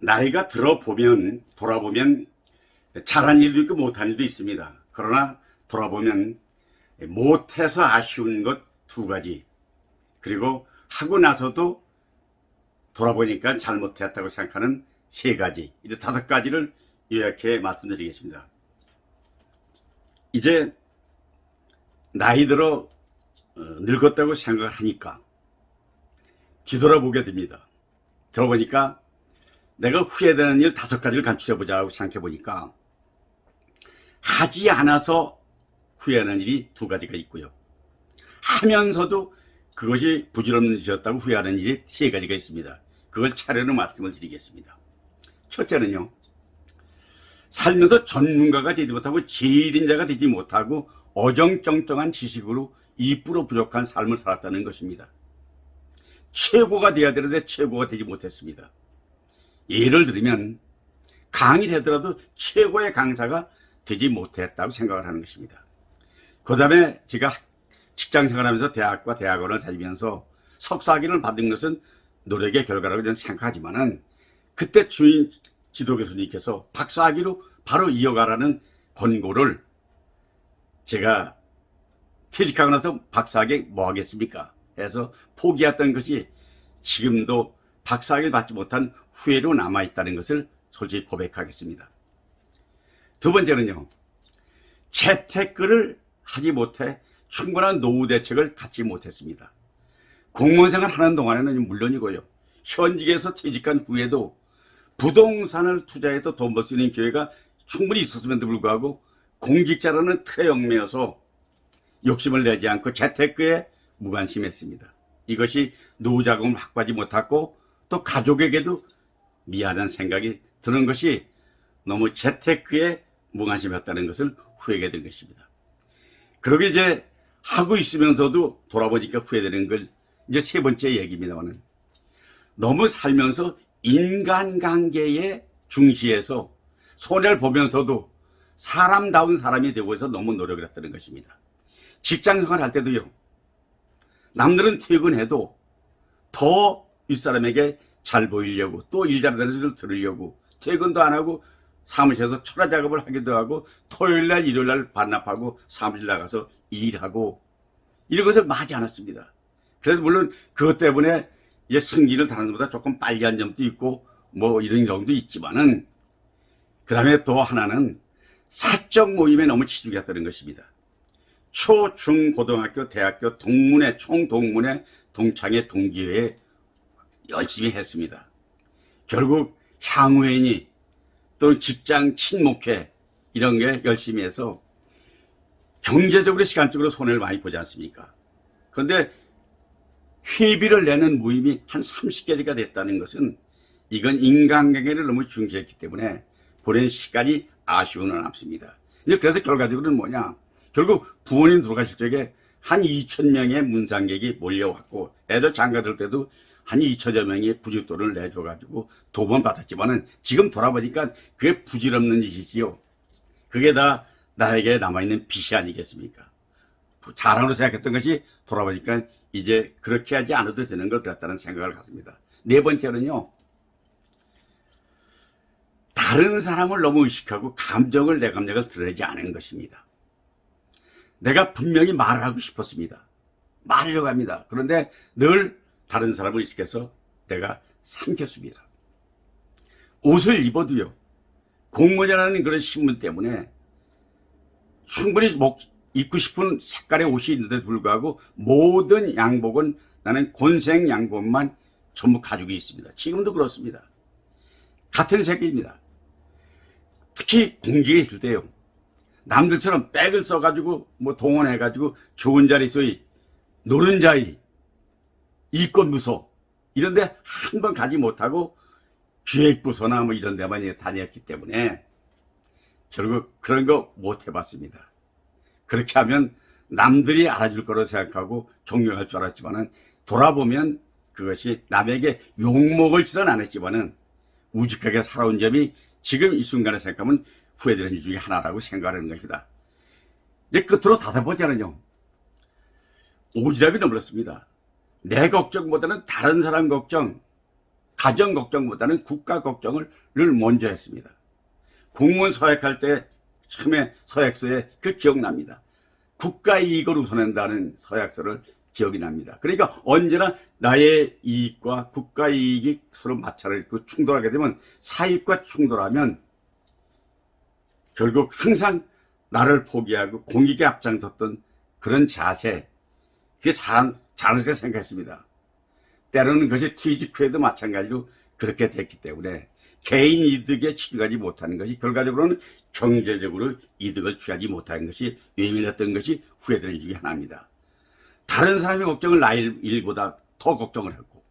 나이가 들어보면 돌아보면 잘한 일도 있고 못한 일도 있습니다. 그러나 돌아보면 못해서 아쉬운 것 두 가지 그리고 하고 나서도 돌아보니까 잘못했다고 생각하는 세 가지 이제 다섯 가지를 요약해 말씀드리겠습니다. 이제 나이 들어 어, 늙었다고 생각을 하니까 뒤돌아보게 됩니다. 들어보니까 내가 후회되는 일 다섯 가지를 간추려보자 하고 생각해보니까 하지 않아서 후회하는 일이 두 가지가 있고요. 하면서도 그것이 부질없는 일이었다고 후회하는 일이 세 가지가 있습니다. 그걸 차례로 말씀을 드리겠습니다. 첫째는요. 살면서 전문가가 되지 못하고 제일인자가 되지 못하고 어정쩡쩡한 지식으로 이쁘로 부족한 삶을 살았다는 것입니다. 최고가 돼야 되는데 최고가 되지 못했습니다. 예를 들면 강의를 하더라도 최고의 강사가 되지 못했다고 생각을 하는 것입니다. 그 다음에 제가 직장 생활하면서 대학과 대학원을 다니면서 석사학위를 받은 것은 노력의 결과라고 저는 생각하지만은 그때 주인 지도 교수님께서 박사학위로 바로 이어가라는 권고를 제가 퇴직하고 나서 박사학위 뭐 하겠습니까? 해서 포기했던 것이 지금도 박사학위를 받지 못한 후회로 남아있다는 것을 솔직히 고백하겠습니다. 두 번째는요, 재테크를 하지 못해 충분한 노후 대책을 갖지 못했습니다. 공무원 생활 하는 동안에는 물론이고요. 현직에서 퇴직한 후에도 부동산을 투자해서 돈 벌 수 있는 기회가 충분히 있었음에도 불구하고 공직자라는 틀에 얽매여서 욕심을 내지 않고 재테크에 무관심했습니다. 이것이 노후 자금을 확보하지 못했고 또 가족에게도 미안한 생각이 드는 것이 너무 재테크에 무관심했다는 것을 후회하게 된 것입니다. 그러게 이제 하고 있으면서도 돌아보니까 후회되는 걸 이제 세 번째 얘기입니다만은 너무 살면서 인간관계에 중시해서 손해를 보면서도 사람다운 사람이 되고 해서 너무 노력을 했다는 것입니다. 직장 생활 할 때도요. 남들은 퇴근해도 더 윗사람에게 잘 보이려고 또일 잘하는 소리를 들으려고 퇴근도 안 하고 사무실에서 철화 작업을 하기도 하고 토요일 날 일요일 날 반납하고 사무실 나가서 일하고 이런 것을 마지 않았습니다. 그래서 물론 그것 때문에 이제 승진을 다른 것보다 조금 빨리 한 점도 있고 뭐 이런 경우도 있지만은 그 다음에 또 하나는 사적 모임에 너무 치중했다는 것입니다. 초, 중, 고등학교, 대학교 동문회, 총동문회, 동창회, 동기회에 열심히 했습니다. 결국 향후회니 또는 직장 친목회 이런 게 열심히 해서 경제적으로 시간적으로 손해를 많이 보지 않습니까? 그런데 회비를 내는 모임이 한 30개가 됐다는 것은 이건 인간관계를 너무 중시했기 때문에 보낸 시간이 아쉬움은 남습니다. 그래서 결과적으로는 뭐냐? 결국 부모님 돌아가실 적에 한 2천 명의 문상객이 몰려왔고 애들 장가 들 때도 한 2천여 명이 부짓돈을 내줘가지고 도움 받았지만은 지금 돌아보니까 그게 부질없는 짓이지요. 그게 다 나에게 남아있는 빚이 아니겠습니까? 자랑으로 생각했던 것이 돌아보니까 이제 그렇게 하지 않아도 되는 것 같다는 생각을 갖습니다. 네 번째는요. 다른 사람을 너무 의식하고 감정을 내 감정을 드러내지 않은 것입니다. 내가 분명히 말을 하고 싶었습니다. 말하려고 합니다. 그런데 늘 다른 사람을 의식해서 내가 삼켰습니다. 옷을 입어도요. 공무원이라는 그런 신분 때문에 충분히 목, 입고 싶은 색깔의 옷이 있는데도 불구하고 모든 양복은 나는 곤색 양복만 전부 가지고 있습니다. 지금도 그렇습니다. 같은 색입니다. 특히 공직에 있을 때요. 남들처럼 백을 써가지고 뭐 동원해가지고 좋은 자리에서 노른자리 일권 부서 이런데 한 번 가지 못하고 기획부서나 뭐 이런 데만 다녔기 때문에 결국 그런 거 못 해봤습니다. 그렇게 하면 남들이 알아줄 거로 생각하고 존경할 줄 알았지만은 돌아보면 그것이 남에게 욕먹을 짓은 안 했지만은 우직하게 살아온 점이 지금 이 순간에 생각하면 후회되는 일 중에 하나라고 생각하는 것이다. 이제 끝으로 다섯 번째는요. 오지랖이 넘었습니다. 내 걱정보다는 다른 사람 걱정, 가정 걱정보다는 국가 걱정을 늘 먼저 했습니다. 공무원 서약할 때 처음에 서약서에 그 기억납니다. 국가 이익을 우선한다는 서약서를 기억이 납니다. 그러니까 언제나 나의 이익과 국가 이익이 서로 마찰을 있고 충돌하게 되면 사익과 충돌하면 결국 항상 나를 포기하고 공익에 앞장섰던 그런 자세, 그게 사람, 잘하게 생각했습니다. 때로는 그것이 후에도 마찬가지로 그렇게 됐기 때문에 개인 이득에 치중하지 못하는 것이 결과적으로는 경제적으로 이득을 취하지 못하는 것이 외면했던 것이 후회되는 중에 하나입니다. 다른 사람의 걱정을 나 일- 일보다 더 걱정을 했고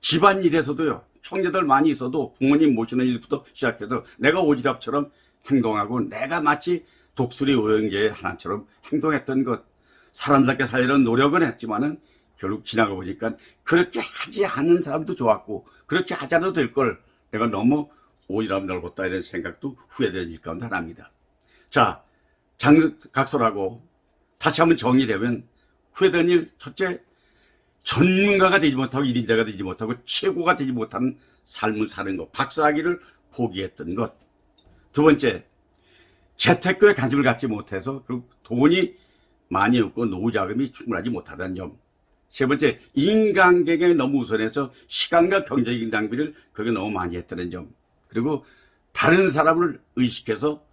집안 일에서도요 형제들 많이 있어도 부모님 모시는 일부터 시작해서 내가 오지랖처럼 행동하고 내가 마치 독수리 오형제의 하나처럼 행동했던 것 사람답게 살려는 노력은 했지만은 결국 지나가 보니까 그렇게 하지 않는 사람도 좋았고 그렇게 하지 않아도 될 걸 내가 너무 오지랖 넓었다 이런 생각도 후회되는 일 가운데 하나입니다. 자 장각설하고 다시 한번 정리되면 후회되는 일 첫째 전문가가 되지 못하고 일인자가 되지 못하고 최고가 되지 못하는 삶을 사는 것 박사학위를 포기했던 것 두 번째 재테크에 관심을 갖지 못해서 그리고 돈이 많이 없고 노후 자금이 충분하지 못하다는 점. 세 번째, 인간관계에 너무 우선해서 시간과 경제적인 낭비를 그게 너무 많이 했다는 점. 그리고 다른 사람을 의식해서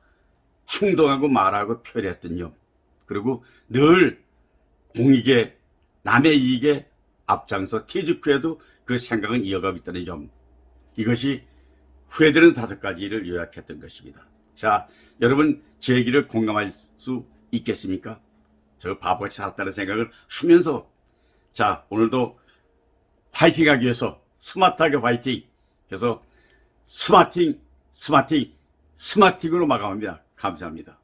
행동하고 말하고 표현했던 점. 그리고 늘 공익에 남의 이익에 앞장서 퇴직 후에도 그 생각은 이어가고 있다는 점. 이것이 후회되는 다섯 가지를 요약했던 것입니다. 자, 여러분 제 얘기를 공감할 수 있겠습니까? 저 바보같이 살았다는 생각을 하면서 자, 오늘도 화이팅 하기 위해서 스마트하게 화이팅. 그래서 스마팅, 스마팅, 스마팅으로 마감합니다. 감사합니다.